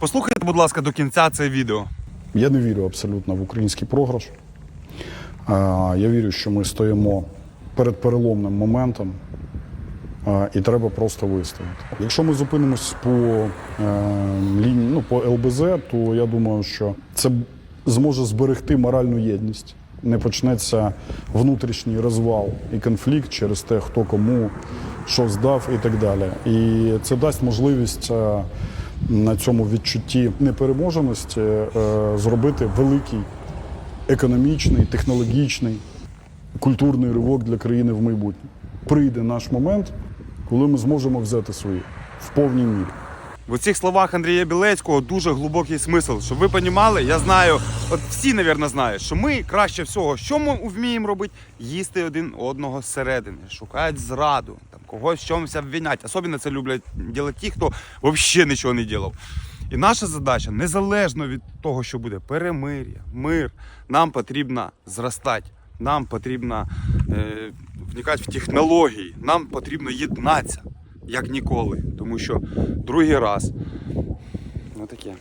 Послухайте, будь ласка, до кінця це відео. Я не вірю абсолютно в український програш. Я вірю, що ми стоїмо перед переломним моментом, і треба просто вистояти. Якщо ми зупинимось по е, лінії, ну, по ЛБЗ, то я думаю, що це зможе зберегти моральну єдність. Не почнеться внутрішній розвал і конфлікт через те, хто кому що здав і так далі. І це дасть можливість е, на цьому відчутті непереможеності е, зробити великий економічний, технологічний, культурний ривок для країни в майбутнє. Прийде наш момент, коли ми зможемо взяти свої в повній мірі. В цих словах Андрія Білецького дуже глибокий смисл. Щоб ви розуміли, я знаю, от всі, мабуть, знають, що ми краще всього, що ми вміємо робити, їсти один одного зсередини, шукають зраду, когось в чомусь обвинять. Особливо це люблять робити ті, хто взагалі нічого не робив. І наша задача, незалежно від того, що буде перемир'я, мир, нам потрібно зростати. Нам потрібно е, вникати в технології, нам потрібно єднатися як ніколи. Тому що другий раз. Ну таке.